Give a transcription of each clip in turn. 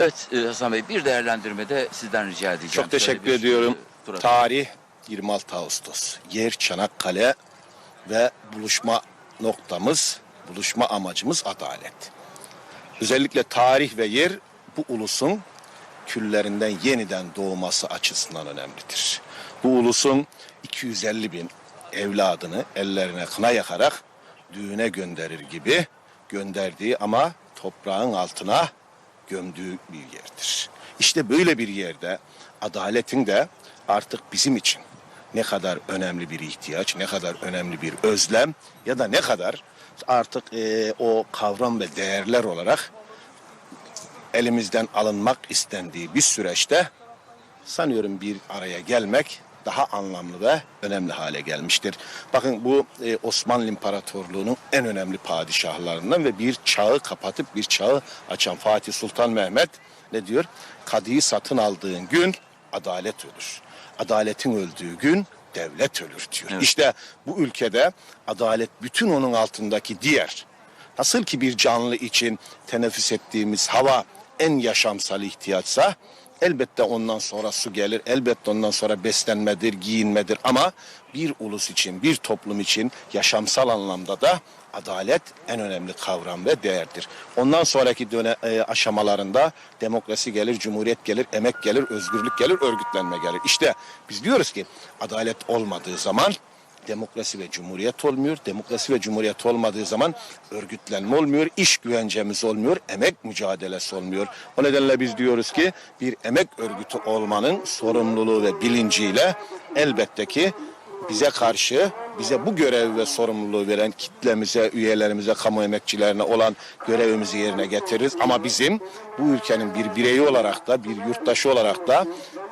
Evet e, Hasan Bey bir değerlendirme de sizden rica edeceğim. Çok teşekkür bir, ediyorum. e. Tarih 26 Ağustos. Yer Çanakkale ve buluşma noktamız, buluşma amacımız adalet. Özellikle tarih ve yer bu ulusun küllerinden yeniden doğması açısından önemlidir. Bu ulusun 250 bin evladını ellerine kına yakarak düğüne gönderir gibi gönderdiği ama toprağın altına gömdüğü bir yerdir. İşte böyle bir yerde adaletin de artık bizim için ne kadar önemli bir ihtiyaç, ne kadar önemli bir özlem ya da ne kadar artık eee, o kavram ve değerler olarak elimizden alınmak istendiği bir süreçte sanıyorum bir araya gelmek daha anlamlı ve önemli hale gelmiştir. Bakın bu e, Osmanlı İmparatorluğu'nun en önemli padişahlarından ve bir çağı kapatıp bir çağı açan Fatih Sultan Mehmet ne diyor? Kadıyı satın aldığın gün adalet ölür. Adaletin öldüğü gün devlet ölür diyor. Evet. İşte bu ülkede adalet bütün onun altındaki diğer Nasıl ki bir canlı için teneffüs ettiğimiz hava en yaşamsal ihtiyaçsa elbette ondan sonra su gelir, elbette ondan sonra beslenmedir, giyinmedir ama bir ulus için, bir toplum için yaşamsal anlamda da adalet en önemli kavram ve değerdir. Ondan sonraki döne, e, aşamalarında demokrasi gelir, cumhuriyet gelir, emek gelir, özgürlük gelir, örgütlenme gelir. İşte biz diyoruz ki adalet olmadığı zaman demokrasi ve cumhuriyet olmuyor. Demokrasi ve cumhuriyet olmadığı zaman örgütlenme olmuyor, iş güvencemiz olmuyor, emek mücadelesi olmuyor. O nedenle biz diyoruz ki bir emek örgütü olmanın sorumluluğu ve bilinciyle elbette ki bize karşı bize bu görev ve sorumluluğu veren kitlemize, üyelerimize, kamu emekçilerine olan görevimizi yerine getiririz. Ama bizim bu ülkenin bir bireyi olarak da, bir yurttaşı olarak da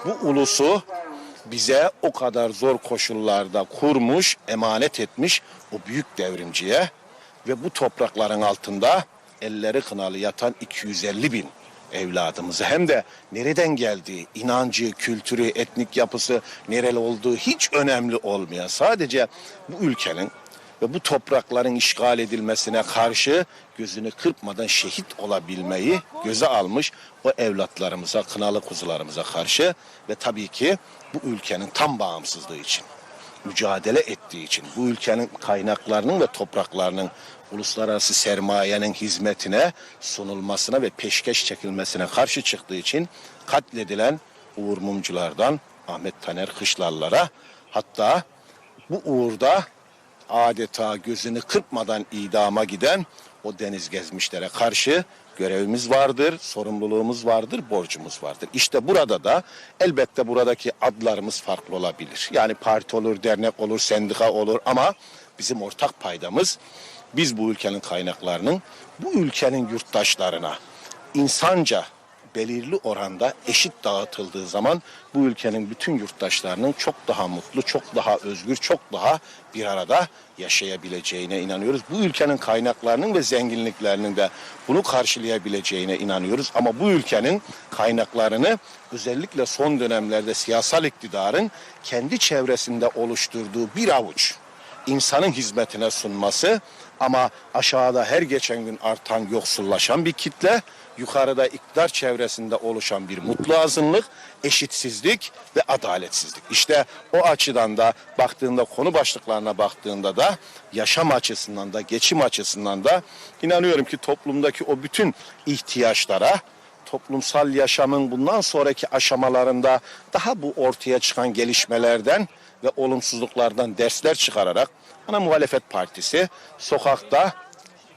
bu ulusu bize o kadar zor koşullarda kurmuş, emanet etmiş o büyük devrimciye ve bu toprakların altında elleri kınalı yatan 250 bin evladımızı hem de nereden geldiği, inancı, kültürü, etnik yapısı, nereli olduğu hiç önemli olmayan sadece bu ülkenin ve bu toprakların işgal edilmesine karşı gözünü kırpmadan şehit olabilmeyi göze almış o evlatlarımıza, kınalı kuzularımıza karşı ve tabii ki bu ülkenin tam bağımsızlığı için mücadele ettiği için bu ülkenin kaynaklarının ve topraklarının uluslararası sermayenin hizmetine sunulmasına ve peşkeş çekilmesine karşı çıktığı için katledilen Uğur Mumculardan Ahmet Taner Kışlarlara hatta bu uğurda adeta gözünü kırpmadan idama giden o deniz gezmişlere karşı görevimiz vardır, sorumluluğumuz vardır, borcumuz vardır. İşte burada da elbette buradaki adlarımız farklı olabilir. Yani parti olur, dernek olur, sendika olur ama bizim ortak paydamız biz bu ülkenin kaynaklarının bu ülkenin yurttaşlarına insanca belirli oranda eşit dağıtıldığı zaman bu ülkenin bütün yurttaşlarının çok daha mutlu, çok daha özgür, çok daha bir arada yaşayabileceğine inanıyoruz. Bu ülkenin kaynaklarının ve zenginliklerinin de bunu karşılayabileceğine inanıyoruz. Ama bu ülkenin kaynaklarını özellikle son dönemlerde siyasal iktidarın kendi çevresinde oluşturduğu bir avuç insanın hizmetine sunması ama aşağıda her geçen gün artan yoksullaşan bir kitle, yukarıda iktidar çevresinde oluşan bir mutlu azınlık, eşitsizlik ve adaletsizlik. İşte o açıdan da baktığında konu başlıklarına baktığında da yaşam açısından da geçim açısından da inanıyorum ki toplumdaki o bütün ihtiyaçlara toplumsal yaşamın bundan sonraki aşamalarında daha bu ortaya çıkan gelişmelerden ve olumsuzluklardan dersler çıkararak ana muhalefet partisi sokakta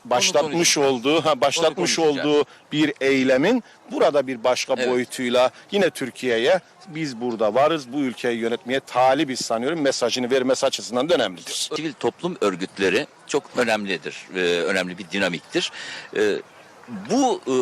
başlatmış olduğu ha başlatmış olduğu bir eylemin burada bir başka Evet. boyutuyla yine Türkiye'ye biz burada varız bu ülkeyi yönetmeye talibiz sanıyorum mesajını vermesi açısından da önemlidir. Sivil toplum örgütleri çok önemlidir, e, önemli bir dinamiktir. E, bu e,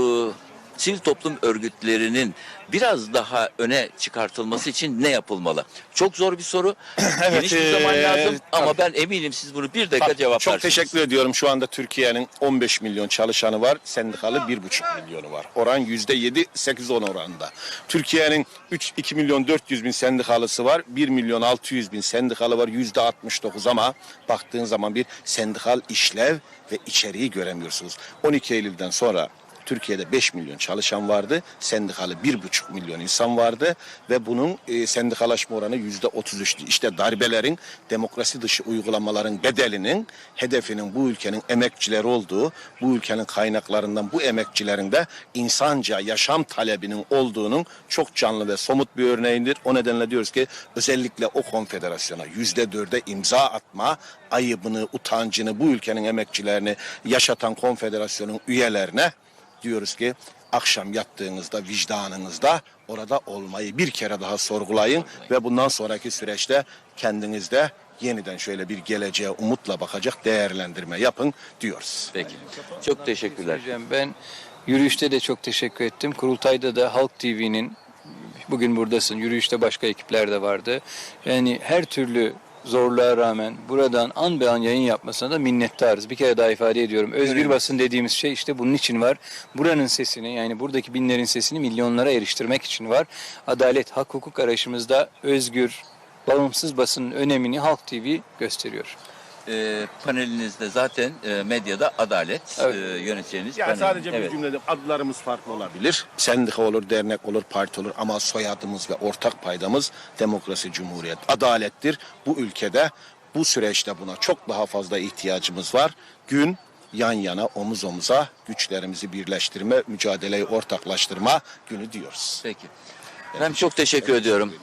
sivil toplum örgütlerinin biraz daha öne çıkartılması için ne yapılmalı? Çok zor bir soru. Geniş bir zaman e, lazım ama tabii. ben eminim siz bunu bir dakika cevaplarsınız. Çok teşekkür ediyorum. Şu anda Türkiye'nin 15 milyon çalışanı var. Sendikalı 1,5 milyonu var. Oran yüzde 7-8-10 oranında. Türkiye'nin 3 2 milyon 400 bin sendikalısı var. 1 milyon 600 bin sendikalı var. Yüzde 69 ama baktığın zaman bir sendikal işlev ve içeriği göremiyorsunuz. 12 Eylül'den sonra Türkiye'de 5 milyon çalışan vardı. Sendikalı 1,5 milyon insan vardı ve bunun e, sendikalaşma oranı yüzde 33'tü. İşte darbelerin demokrasi dışı uygulamaların bedelinin hedefinin bu ülkenin emekçileri olduğu, bu ülkenin kaynaklarından bu emekçilerin de insanca yaşam talebinin olduğunun çok canlı ve somut bir örneğidir. O nedenle diyoruz ki özellikle o konfederasyona yüzde dörde imza atma ayıbını, utancını bu ülkenin emekçilerini yaşatan konfederasyonun üyelerine diyoruz ki akşam yattığınızda vicdanınızda orada olmayı bir kere daha sorgulayın ve bundan sonraki süreçte kendinizde yeniden şöyle bir geleceğe umutla bakacak değerlendirme yapın diyoruz. Peki. Çok teşekkürler. Hocam ben yürüyüşte de çok teşekkür ettim. Kurultayda da Halk TV'nin bugün buradasın. Yürüyüşte başka ekipler de vardı. Yani her türlü zorluğa rağmen buradan an be an yayın yapmasına da minnettarız. Bir kere daha ifade ediyorum. Özgür basın dediğimiz şey işte bunun için var. Buranın sesini yani buradaki binlerin sesini milyonlara eriştirmek için var. Adalet, hak, hukuk arayışımızda özgür, bağımsız basının önemini Halk TV gösteriyor. Ee, panelinizde zaten e, medyada adalet Evet. e, yöneteceğiniz Ya panel. sadece bir Evet. cümlede adlarımız farklı olabilir. Sendika olur, dernek olur, parti olur ama soyadımız ve ortak paydamız demokrasi, cumhuriyet, adalettir. Bu ülkede bu süreçte buna çok daha fazla ihtiyacımız var. Gün yan yana, omuz omuza güçlerimizi birleştirme, mücadeleyi ortaklaştırma günü diyoruz. Peki. Ben çok teşekkür ediyorum.